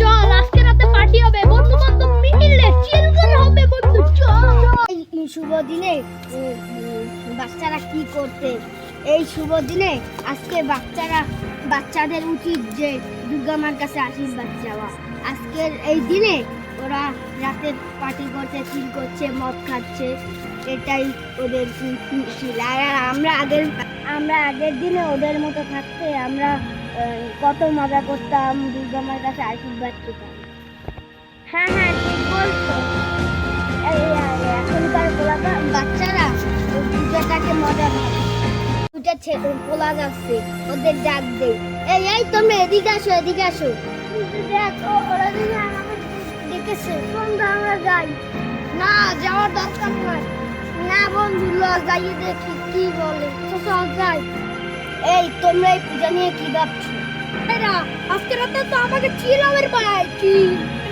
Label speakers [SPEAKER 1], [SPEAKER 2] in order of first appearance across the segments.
[SPEAKER 1] চল আজকে রাতে পার্টি হবে। বন্ধু হবে, বন্ধু, চল।
[SPEAKER 2] শুভ দিনে বাচ্চারা কি করতে? এই শুভ দিনে আজকে বাচ্চারা, বাচ্চাদের উচিত যে দুর্গা মার কাছে আশীর্বাদ চাওয়া। আজকের এই দিনে ওরা রাতে পার্টি করছে চিল করছে, মদ খাচ্ছে। এটাই ওদের ছিল আর আমরা আগের আমরা আগের দিনে ওদের মতো থাকতে আমরা কত মজা করতাম দুর্গা মার কাছে আশীর্বাদ পেতাম। হ্যাঁ হ্যাঁ ঠিক বলছো। এখনকার পোলাপা, বাচ্চারা পূজাটাকে মজা ভাবে দুটা ছেলে পোলা যাচ্ছে, ওদের ডাক দে এই এই, তোমরা এদিকে আসো এদিকে আসো। দেখ, ওরা যদি আমাকে ডেকেছে বন্ধু, আমরা যাই। না, যাওয়ার দরকার নাই না, বন্ধু, ল, যাইয়ে দেখি, কি বলে। চল, যাই। তোমরা এই পূজা নিয়ে কি ভাবছ?
[SPEAKER 1] এরা আজকে রাতে তো আমাকে চিলামের পায় কি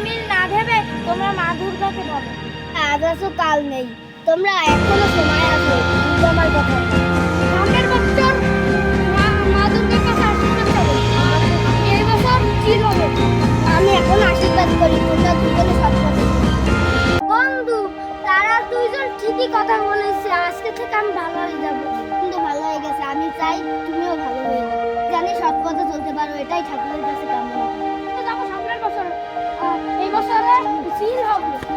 [SPEAKER 1] মিল না ভেবে তোমরা মা দুর্গাকে বলো।
[SPEAKER 2] আজ আসো কাল নেই। তোমরা এখনও সময় আছে দুর্গা মার কথা।
[SPEAKER 1] সামনের বছর মা মা দুর্গার কাছে আশীর্বাদ চাবো এই বছর চিল হবে
[SPEAKER 2] আমি এখন আশীর্বাদ করি তোমরা দুজনে সৎ পথে বন্ধু তারা দুইজন ঠিকই কথা বলেছে। আজকে থেকে আমি ভালো হয়ে যাব। কিন্তু ভালো হয়ে গেছে আমি চাই তুমিও এটাই ঠাকুরের কাছে কামনা
[SPEAKER 1] তো যাব সামনের বছর। এই বছরে সিল হবে।